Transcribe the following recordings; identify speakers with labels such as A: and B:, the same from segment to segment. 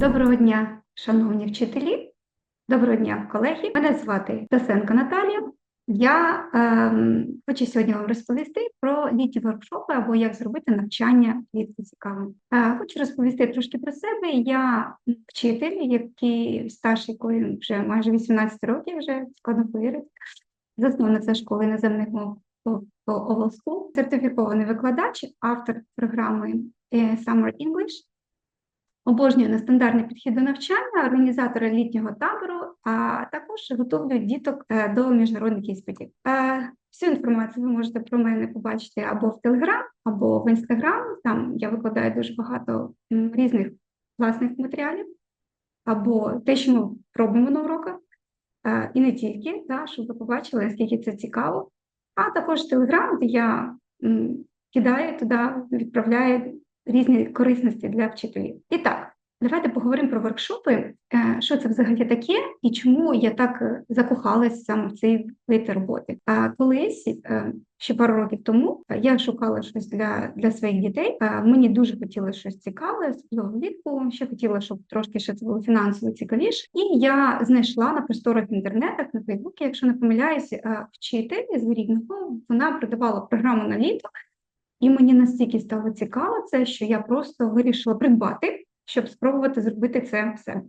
A: Доброго дня, шановні вчителі, доброго дня, колеги. Мене звати Тасенко Наталія. Я ем, хочу сьогодні вам розповісти про літні воркшопи або як зробити навчання влітку цікавим. Е, хочу розповісти трошки про себе. Я вчитель, який старший якої вже майже 18 років, вже складно повірити. Засновниця школи іноземних мов по по сертифікований викладач, автор програми е, Summer English. Обожнюю нестандартний підхід до навчання, організатора літнього табору, а також готовлю діток е, до міжнародних іспитів. Е, Всю інформацію ви можете про мене побачити або в Телеграм, або в Інстаграм. Там я викладаю дуже багато різних класних матеріалів, або те, що ми робимо на уроках, Е, і не тільки, да, щоб ви побачили, наскільки це цікаво. А також Телеграм, де я кидаю туди, відправляю різні корисності для вчителів. І так, давайте поговоримо про воркшопи, е, що це взагалі таке і чому я так е, закохалась саме в цей вид роботи. А колись, е, ще пару років тому, я шукала щось для, для своїх дітей. Мені дуже хотілося щось цікаве, особливо влітку. Ще хотіла, щоб трошки ще це було фінансово цікавіше. І я знайшла на просторах інтернетах на Фейсбуці, якщо не помиляюсь, вчитель з Рівного, вона продавала програму на літо. І мені настільки стало цікаво це, що я просто вирішила придбати, щоб спробувати зробити це все.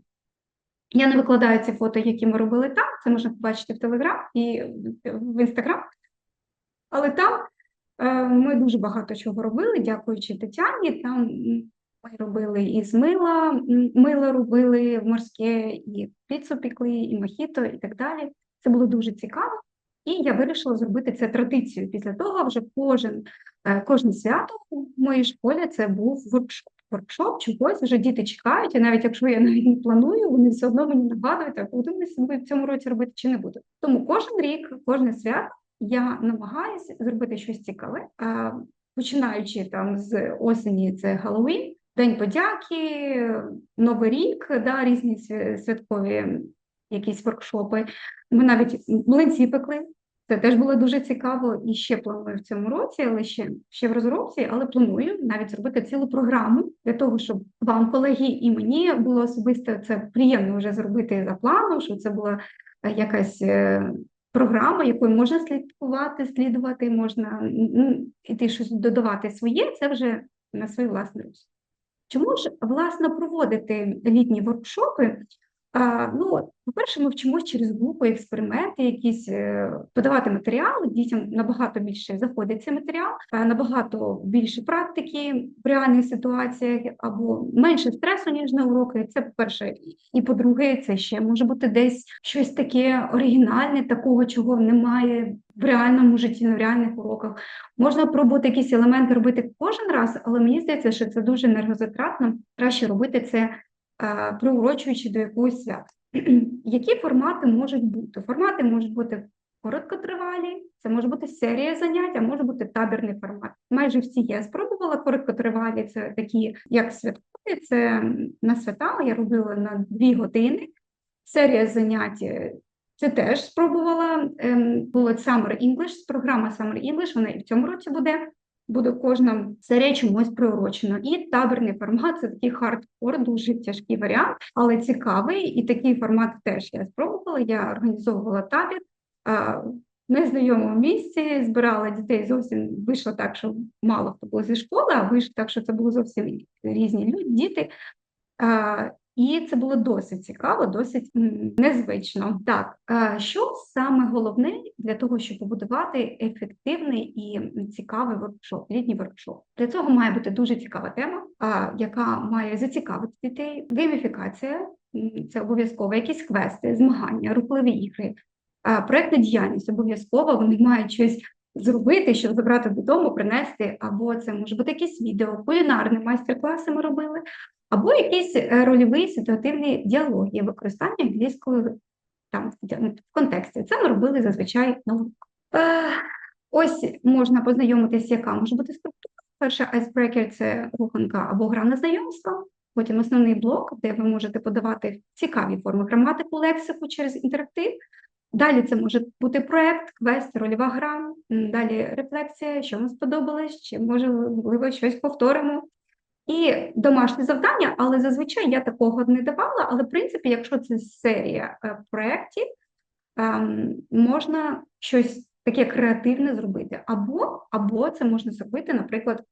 A: Я не викладаю ці фото, які ми робили там, це можна побачити в Телеграм і в Інстаграм. Але там е, ми дуже багато чого робили, дякуючи Тетяні. Там ми робили і з мила, мило робили морське, і піцу пекли, і мохіто, і так далі. Це було дуже цікаво. І я вирішила зробити це традицією. Після того вже кожен, кожне свято в моїй школі це був воркшоп. Воркшоп чогось вже діти чекають, і навіть якщо я навіть не плану, вони все одно мені нагадують, а буду ми в цьому році робити чи не буду. Тому кожен рік, кожне свято я намагаюся зробити щось цікаве, починаючи там з осені, це Хеллоуін, День подяки, Новий рік, да, різні святкові якісь воркшопи. Ми навіть млинці пекли. Це теж було дуже цікаво і ще планую в цьому році, але ще, ще в розробці, але планую навіть зробити цілу програму для того, щоб вам, колеги, і мені було особисто це приємно вже зробити за планом, щоб це була е, якась е, програма, якою можна слідкувати, слідувати, можна м, іти щось додавати своє, це вже на свій власний розсуд. Чому ж власне проводити літні воркшопи? Ну, по-перше, ми вчимося через групи, експерименти, якісь е, подавати матеріал. Дітям набагато більше заходить цей матеріал, набагато більше практики в реальних ситуаціях або менше стресу, ніж на уроки. Це по-перше, і по-друге, це ще може бути десь щось таке оригінальне, такого, чого немає в реальному житті, на реальних уроках. Можна пробувати якісь елементи робити кожен раз, але мені здається, що це дуже енергозатратно. Краще робити це е, приурочуючи до якогось свята. Які формати можуть бути? Формати можуть бути короткотривалі, це може бути серія занять, а може бути табірний формат. Майже всі я спробувала короткотривалі, це такі, як святкові, це на свята я робила на дві години. Серія занять е, це теж спробувала. ем, Було Summer English, програма Summer English, вона і в цьому році буде. Буде кожна серія чомусь приурочена. І табірний формат це такий хардкор, дуже тяжкий варіант, але цікавий. І такий формат теж я спробувала. Я організовувала табір в незнайомому місці, збирала дітей зовсім вийшло так, що мало хто був зі школи, а вийшло так, що це були зовсім різні люди, діти. І це було досить цікаво, досить незвично. Так, що саме головне для того, щоб побудувати ефективний і цікавий воркшоп, літній воркшоп? Для цього має бути дуже цікава тема, яка має зацікавити дітей. Гейміфікація це обов'язково якісь квести, змагання, рухливі ігри, проектна діяльність обов'язково вони мають щось зробити, щоб забрати додому, принести, або це може бути якісь відео, кулінарні майстер-класи ми робили, або якийсь е, рольовий ситуативний діалог є використання англійської там в контексті. Це ми робили зазвичай уроках. Е, Ось можна познайомитися, яка може бути структура. Перша icebreaker – це руханка або гра на знайомство. Потім основний блок, де ви можете подавати цікаві форми граматику, лексику через інтерактив. Далі це може бути проект, квест, рольова гра. Далі рефлексія, що вам сподобалось, чи можливо щось повторимо. І домашні завдання, але зазвичай я такого не давала. Але в принципі, якщо це серія е, проєктів, ем, можна щось таке креативне зробити. Або, або це можна зробити, наприклад,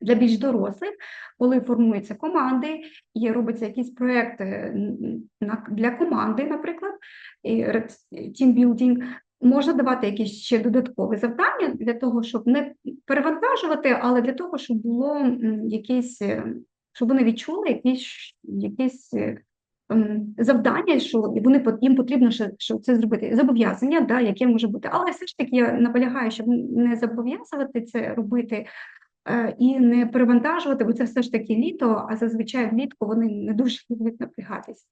A: для більш дорослих, коли формуються команди, і робиться н- на- для команди, наприклад, тімбілдинг, можна давати якісь ще додаткові завдання для того, щоб не перевантажувати, але для того, щоб було якісь, е, щоб вони відчули якісь, якісь е, завдання, що вони їм потрібно ще, що це зробити. Зобов'язання, да, яке може бути. Але все ж таки я наполягаю, щоб не зобов'язувати це робити е, і не перевантажувати, бо це все ж таки літо, а зазвичай влітку вони не дуже люблять напрягатись.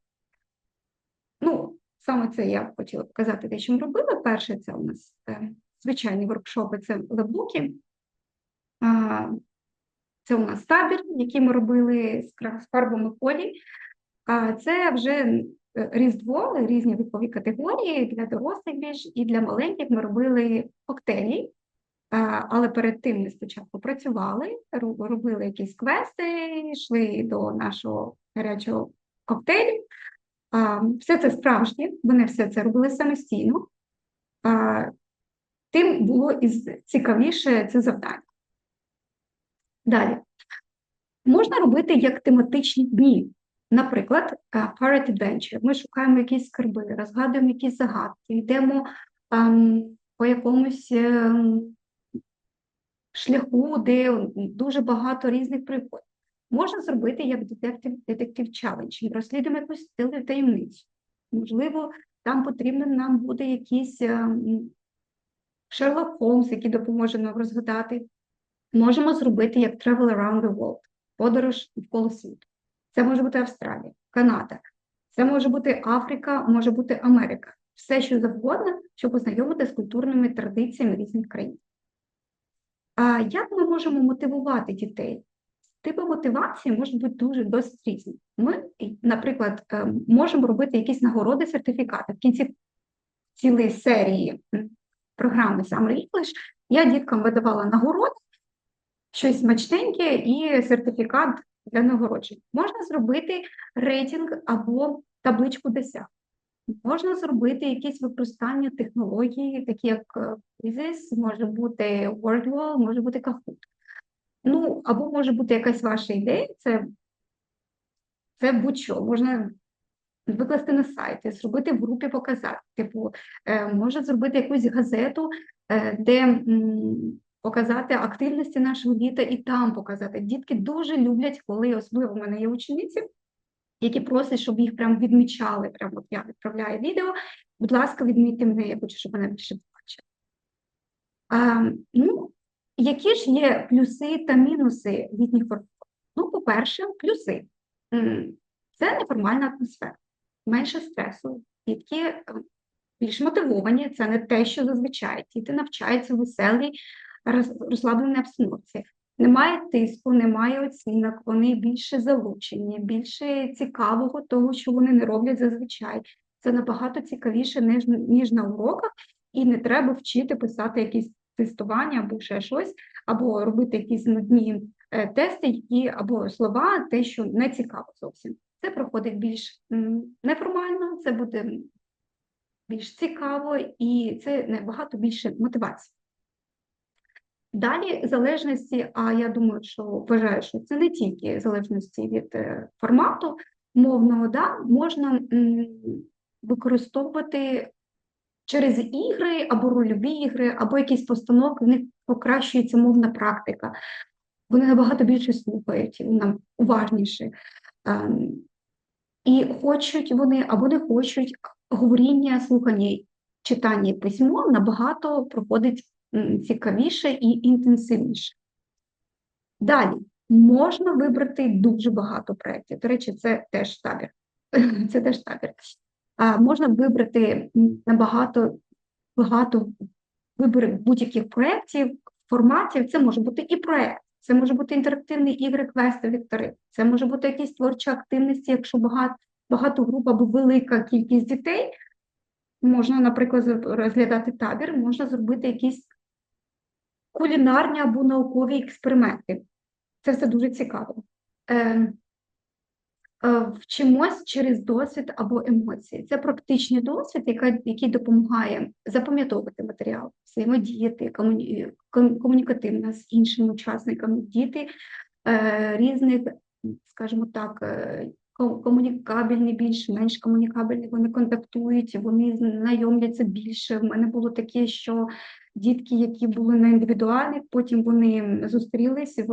A: Ну, саме це я хотіла показати те, що ми робили. Перше, це у нас е, звичайні воркшопи, це лебуки. Це у нас табір, який ми робили з фарбами полі. А це вже е, Різдво, різні вікові категорії для дорослих більш і для маленьких ми робили коктейлі. Але перед тим ми спочатку працювали, робили якісь квести, йшли до нашого гарячого коктейлю. Все це справжнє, вони все це робили самостійно. Тим було і цікавіше це завдання. Далі. Можна робити як тематичні дні. Наприклад, Pirate Adventure. Ми шукаємо якісь скарби, розгадуємо якісь загадки, йдемо ам, по якомусь ем, шляху, де дуже багато різних пригод. Можна зробити як детектив, детектив челендж, розслідуємо якусь стилю таємницю. Можливо, там потрібно нам буде якийсь Шерлок Холмс, який допоможе нам розгадати. Можемо зробити як Travel Around the World, подорож навколо світу. Це може бути Австралія, Канада, це може бути Африка, може бути Америка. Все, що завгодно, щоб познайомити з культурними традиціями різних країн. А як ми можемо мотивувати дітей? Типи мотивації можуть бути дуже досить різні. Ми, наприклад, е, можемо робити якісь нагороди, сертифікати. В кінці цілої серії програми Summer English я діткам видавала нагороди, щось смачненьке і сертифікат для нагороджень. Можна зробити рейтинг або табличку досяг. Можна зробити якісь використання технологій, такі як е, Quizzes, може бути WordWall, може бути Kahoot. Ну, або може бути якась ваша ідея, це, це будь-що. Можна викласти на сайті, зробити в групі, показати. Типу, е, може зробити якусь газету, е, де показати активності нашого літа і там показати. Дітки дуже люблять, коли особливо в мене є учениці, які просять, щоб їх прям відмічали. Прямо от я відправляю відео. Будь ласка, відмітьте мене, я хочу, щоб мене більше бачили. А, ну, які ж є плюси та мінуси літніх воркшопів? Ну, по-перше, плюси. Це неформальна атмосфера, менше стресу, дітки е, більш мотивовані, це не те, що зазвичай. Діти навчаються в веселій, роз- розслабленій обстановці. Немає тиску, немає оцінок, вони більше залучені, більше цікавого того, що вони не роблять зазвичай. Це набагато цікавіше, ніж на уроках, і не треба вчити писати якісь тестування або ще щось, або робити якісь нудні е, тести, які або слова, те, що не цікаво зовсім. Це проходить більш неформально, це буде більш цікаво і це набагато більше мотивації. Далі залежності, а я думаю, що вважаю, що це не тільки залежності від е, формату мовного, да, можна використовувати через ігри або рольові ігри, або якісь постановки, в них покращується мовна практика. Вони набагато більше слухають, нам уважніше. Ем, І хочуть вони або не хочуть говоріння, слухання, читання письмо набагато проходить цікавіше і інтенсивніше. Далі можна вибрати дуже багато проєктів. До речі, це теж табір. Це теж табір. Можна вибрати набагато багато виборів будь-яких проєктів, форматів. Це може бути і проєкт, це може бути інтерактивні ігри, квести, віктори, це може бути якісь творчі активності, якщо багато, багато груп або велика кількість дітей. Можна, наприклад, розглядати табір, можна зробити якісь кулінарні або наукові експерименти. це все дуже цікаво. Е, е, Вчимось через досвід або емоції. Це практичний досвід, який допомагає запам'ятовувати матеріал, взаємодіяти комуні- комунікативно з іншими учасниками, діти е, різних, скажімо так, е, комунікабельні, більш-менш комунікабельні, вони контактують, вони знайомляться більше. В мене було таке, що дітки, які були на індивідуальних, потім вони зустрілися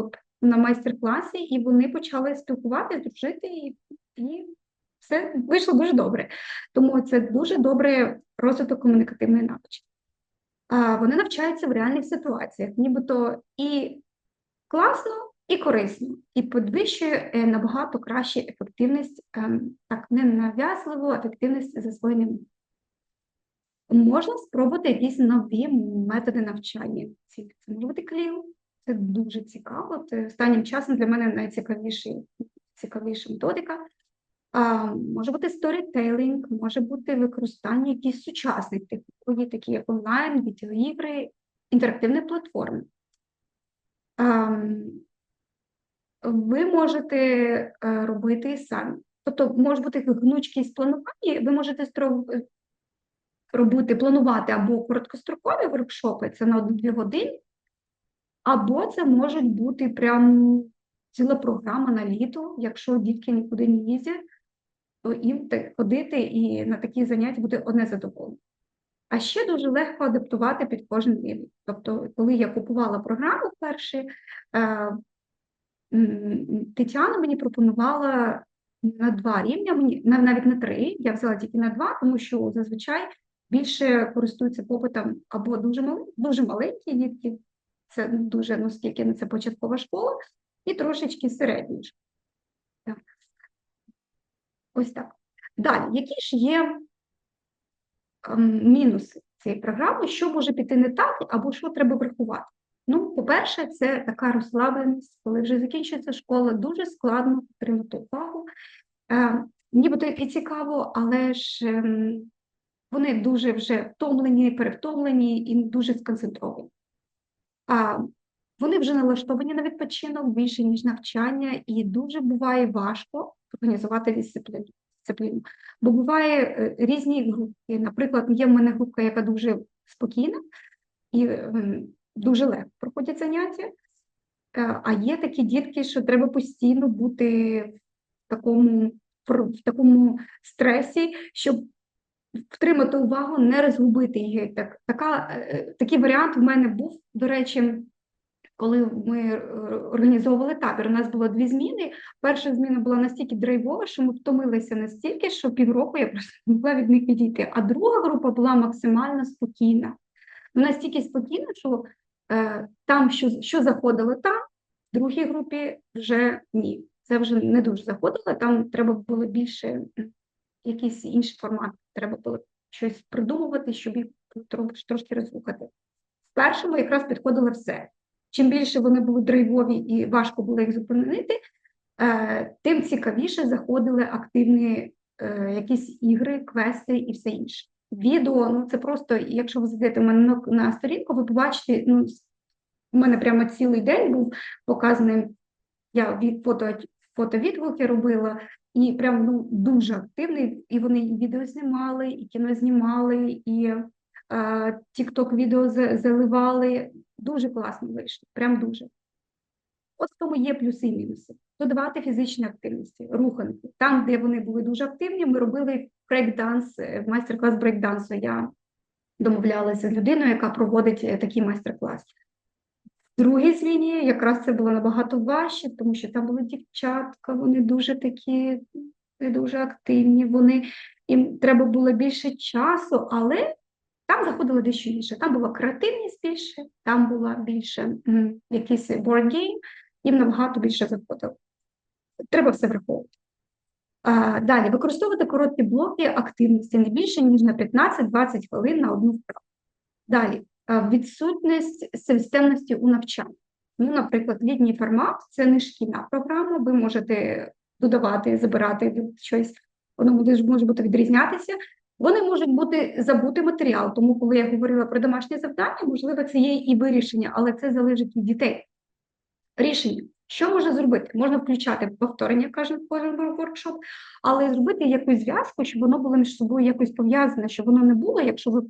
A: на майстер-класі, і вони почали спілкуватися, дружити, і, і все вийшло дуже добре. Тому це дуже добре розвиток комунікативної навички. Вони навчаються в реальних ситуаціях, нібито і класно, і корисно, і підвищує е, набагато краще ефективність, ем, так ненав'язливу ефективність засвоєння. Можна спробувати якісь нові методи навчання. Це може бути кліл, це дуже цікаво. Це останнім часом для мене найцікавіший, цікавіша методика. А, може бути сторітейлінг, може бути використання якихось сучасних технологій, такі як онлайн, відеоігри, інтерактивні платформи. Ам, ви можете е, робити самі. Тобто, може бути гнучкість планування, ви можете е, робити, планувати або короткострокові воркшопи, це на одну-дві години, або це можуть бути прям ціла програма на літо, якщо дітки нікуди не їздять, то їм ходити і на такі заняття буде одне задоволення. А ще дуже легко адаптувати під кожен рівень. Тобто, коли я купувала програму вперше, е, Тетяна мені пропонувала на два рівня, мені нав- навіть на три. Я взяла тільки на два, тому що зазвичай більше користуються попитом або дуже мали, дуже маленькі дітки, це дуже, ну скільки це початкова школа, і трошечки середні. ж. Так. Ось так. Далі, які ж є ем, мінуси цієї програми, що може піти не так, або що треба врахувати? Ну, по-перше, це така розслабленість, коли вже закінчується школа, дуже складно отримати увагу. Е, нібито і цікаво, але ж ем, вони дуже вже втомлені, перевтомлені і дуже сконцентровані. Вони вже налаштовані на відпочинок більше, ніж навчання, і дуже буває важко організувати дисципліну. Бо буває е, різні групи. Наприклад, є в мене група, яка дуже спокійна і ем, дуже легко проходять заняття. Е, А є такі дітки, що треба постійно бути в такому, в такому стресі, щоб втримати увагу, не розгубити її. Так, така, е, такий варіант в мене був, до речі, коли ми е, організовували табір. У нас було дві зміни. Перша зміна була настільки драйвова, що ми втомилися настільки, що півроку я просто не могла від них відійти. А друга група була максимально спокійна. Ну, настільки спокійна, що е, там, що, що заходило там, в другій групі вже ні. Це вже не дуже заходило. Там треба було більше якийсь інший формат. Треба було щось придумувати, щоб їх трошки, розрухати. В першому якраз підходило все. Чим більше вони були драйвові і важко було їх зупинити, е, тим цікавіше заходили активні е, якісь ігри, квести і все інше. Відео, ну це просто, якщо ви зайдете в мене на сторінку, ви побачите, ну, у мене прямо цілий день був показаний, я від фото, фотовідгуки робила, і прям ну, дуже активний, і вони і відео знімали, і кіно знімали, і тікток відео заливали. Дуже класно вийшло, прям дуже. От в тому є плюси і мінуси. Додавати фізичні активності, руханки. Там, де вони були дуже активні, ми робили брейкданс, е, майстер-клас брейкдансу. Я домовлялася з людиною, яка проводить е, такий майстер-клас. В другій зміні якраз це було набагато важче, тому що там були дівчатка, вони дуже такі, дуже активні, вони, їм треба було більше часу, але там заходило дещо інше. Там була креативність більше, там була більше якийсь game, їм набагато більше заходило. Треба все враховувати. А, далі, використовувати короткі блоки активності не більше, ніж на 15-20 хвилин на одну вправу. Далі, відсутність системності у навчанні. Ну, наприклад, літній формат це не шкільна програма, ви можете додавати, забирати щось, воно може бути відрізнятися. Вони можуть бути забути матеріал, тому коли я говорила про домашнє завдання, можливо, це є і вирішення, але це залежить від дітей. Рішення. Що можна зробити? Можна включати повторення кожен кожен воркшоп, але зробити якусь зв'язку, щоб воно було між собою якось пов'язане, щоб воно не було, якщо ви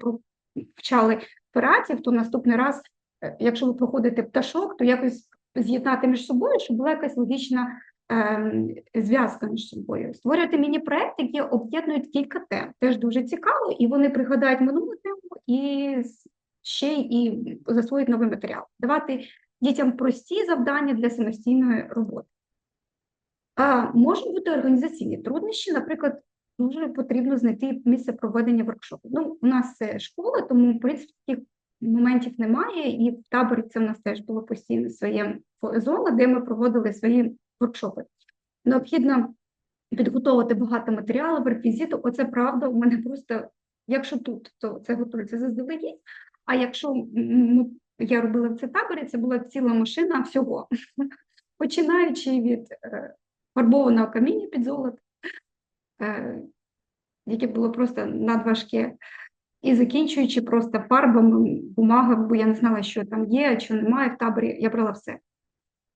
A: вчали пиратів, то наступний раз, е, якщо ви проходите пташок, то якось з'єднати між собою, щоб була якась логічна ем, зв'язка між собою. Створювати міні-проекти, які об'єднують кілька тем. Теж дуже цікаво, і вони пригадають минулу тему і ще і засвоюють новий матеріал. Давати дітям прості завдання для самостійної роботи. Можуть бути організаційні труднощі, наприклад, дуже потрібно знайти місце проведення воркшопу. Ну, у нас це школа, тому в принципі таких моментів немає, і в таборі це в нас теж було постійно своє зона, де ми проводили свої воркшопи. Необхідно підготовити багато матеріалів, реквізиту. Оце правда. У мене просто, якщо тут, то це готується заздалегідь. А якщо я робила в це таборі, це була ціла машина всього, починаючи від е, фарбованого каміння під золото, яке було просто надважке, і закінчуючи просто фарбами, бумагами, бо я не знала, що там є, що немає в таборі, я брала все.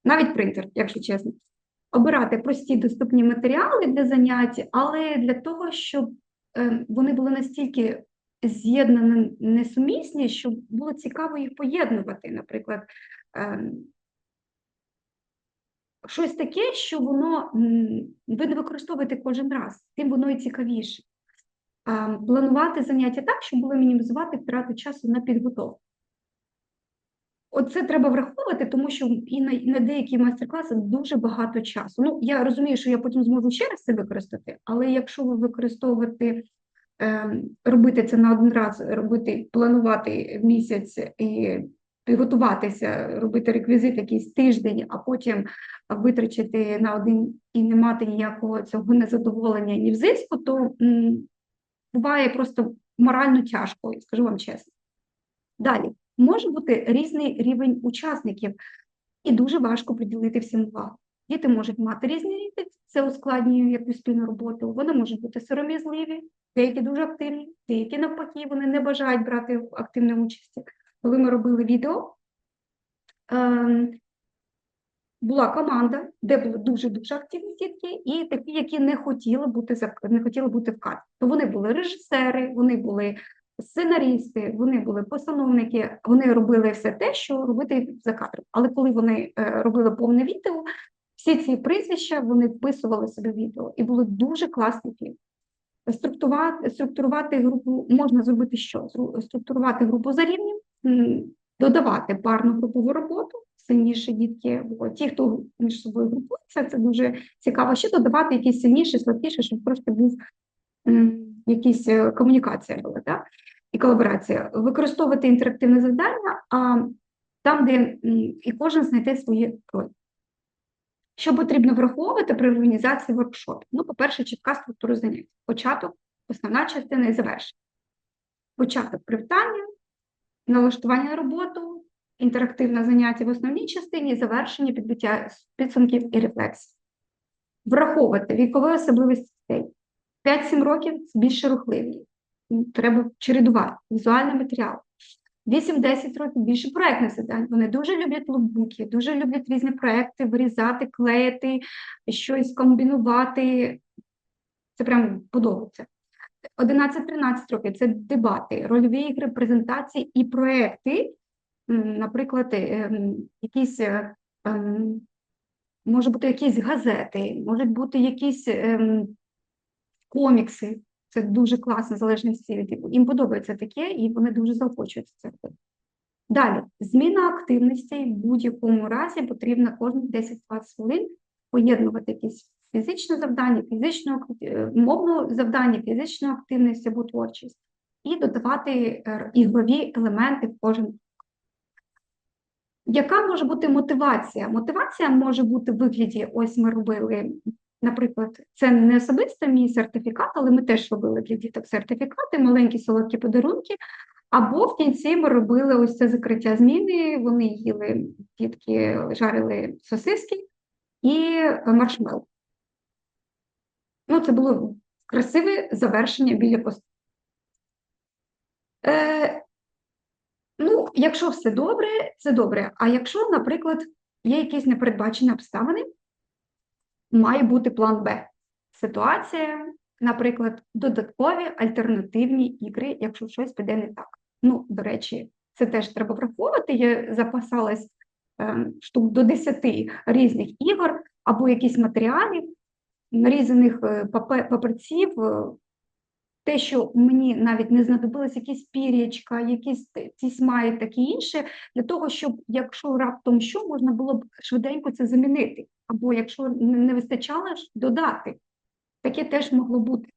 A: Навіть принтер, якщо чесно. Обирати прості доступні матеріали для занять, але для того, щоб е, вони були настільки з'єднані, несумісні, щоб було цікаво їх поєднувати. Наприклад, ем, щось таке, що воно ви не використовуєте кожен раз, тим воно і цікавіше. Планувати заняття так, щоб було мінімізувати втрату часу на підготовку. Оце треба враховувати, тому що і на, і на деякі майстер-класи дуже багато часу. Ну, я розумію, що я потім зможу ще раз це використати, але якщо ви використовувати, е, робити це на один раз, робити, планувати місяць і підготуватися, робити реквізит якийсь тиждень, а потім витрачати на один і не мати ніякого цього незадоволення ні взиску, то м, буває просто морально тяжко, скажу вам чесно. Далі може бути різний рівень учасників, і дуже важко приділити всім увагу. Діти можуть мати різний рівень, це ускладнює якусь спільну роботу. Вони можуть бути сором'язливі, деякі дуже активні, деякі навпаки, вони не бажають брати в активній участі. Коли ми робили відео, ем, була команда, де були дуже дуже активні дітки, і такі, які не хотіли бути не хотіли бути в кадрі. То вони були режисери, вони були сценарісти, вони були постановники, вони робили все те, що робити за кадром. Але коли вони е, робили повне відео, всі ці прізвища вони вписували собі в відео, і було дуже класний фільм. Структурувати, групу можна зробити що? Структурувати групу за рівнем, додавати парну групову роботу, сильніші дітки, бо ті, хто між собою групується, це дуже цікаво. Ще додавати якісь сильніші, слабкіші, щоб просто був якісь е, комунікація була, так? і колаборація. Використовувати інтерактивне завдання, а там, де і кожен знайде свої ролі. Що потрібно враховувати при організації воркшопів? Ну, по-перше, чітка структура занять. Початок, основна частина і завершення. Початок привітання, налаштування на роботу, інтерактивне заняття в основній частині, завершення, підбиття підсумків і рефлексій. Враховувати вікові особливості дітей. 5-7 років більше рухливі. Треба чередувати візуальний матеріал. 8-10 років більше проєктних завдань. Вони дуже люблять лукбуки, дуже люблять різні проекти, вирізати, клеїти, щось комбінувати. Це прям подобається. 11-13 років це дебати, рольові ігри, презентації і проекти, наприклад, ем, якісь е, ем, може бути якісь газети, можуть бути якісь ем, комікси. Це дуже класно, залежності від їм подобається таке, і вони дуже заохочуються це. Далі, зміна активності в будь-якому разі потрібно кожні 10-20 хвилин поєднувати якісь фізичне завдання, фізичну, е, мовне завдання, фізичну активність або творчість, і додавати е, ігрові елементи в кожен. Яка може бути мотивація? Мотивація може бути в вигляді, ось ми робили, наприклад, це не особисто мій сертифікат, але ми теж робили для діток сертифікати, маленькі солодкі подарунки. Або в кінці ми робили ось це закриття зміни, вони їли, дітки жарили сосиски і маршмеллоу. Ну, це було красиве завершення біля пост. Е, ну, якщо все добре, це добре. А якщо, наприклад, є якісь непередбачені обставини, має бути план Б. Ситуація, наприклад, додаткові альтернативні ігри, якщо щось піде не так. Ну, до речі, це теж треба враховувати. Я запасалась е, штук до 10 різних ігор або якісь матеріалів, нарізаних е, папе- папірців, е, те, що мені навіть не знадобилось, якісь пір'ячка, якісь т- тісьма таке інше, для того, щоб якщо раптом що, можна було б швиденько це замінити, або якщо не вистачало, додати. Таке теж могло бути.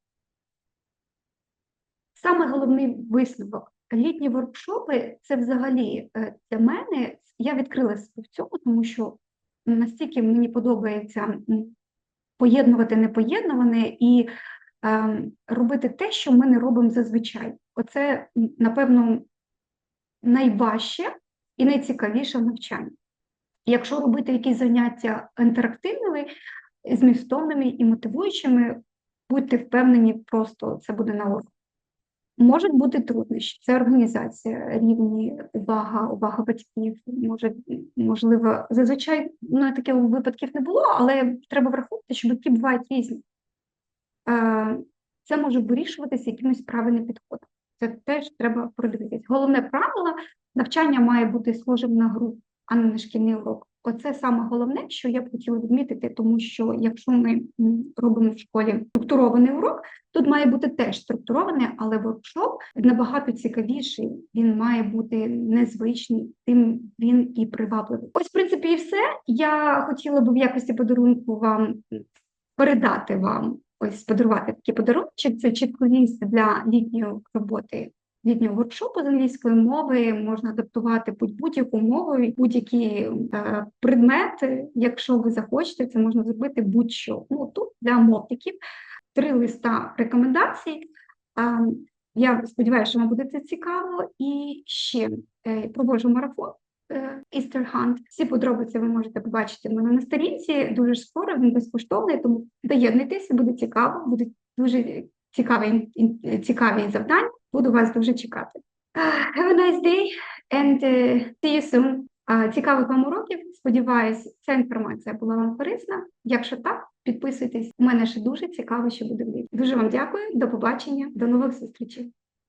A: Саме головний висновок. Літні воркшопи це взагалі е, для мене. Я відкрила себе в цьому, тому що настільки мені подобається поєднувати непоєднуване і е, робити те, що ми не робимо зазвичай. Оце, напевно, найважче і найцікавіше в навчанні. Якщо робити якісь заняття інтерактивними, змістовними і мотивуючими, будьте впевнені, просто це буде на ура. Можуть бути труднощі, це організація, рівні, увага, увага батьків. Може, можливо, зазвичай ну, таких випадків не було, але треба враховувати, що батьки бувають різні. Е, Це може вирішуватися якимось правильним підходом. Це теж треба продивитись. Головне правило навчання має бути схожим на гру, а не на шкільний урок. Оце саме головне, що я б хотіла відмітити, тому що якщо ми робимо в школі структурований урок, тут має бути теж структурований, але воркшоп набагато цікавіший. Він має бути незвичний, тим він і привабливий. Ось, в принципі, і все. Я хотіла б в якості подарунку вам передати вам. Ось подарувати такий подарунок. Це чітколіст для літньої роботи літнього воркшопу з англійської мови можна адаптувати будь- будь-яку мову, будь-які е, предмети. Якщо ви захочете, це можна зробити будь-що. Ну тут для мовників три листа рекомендацій. Я сподіваюся, що вам буде це цікаво. І ще е, проводжу марафон. е, Easter Hunt. Всі подробиці ви можете побачити в мене на сторінці. Дуже скоро він безкоштовний, тому доєднуйтеся, буде цікаво, будуть дуже цікаві, цікаві завдання. Буду вас дуже чекати. Have a nice day and uh, see you soon. Цікавих вам уроків. Сподіваюсь, ця інформація була вам корисна. Якщо так, підписуйтесь. У мене ще дуже цікаво, що буде в. Дуже вам дякую. До побачення, до нових зустрічей.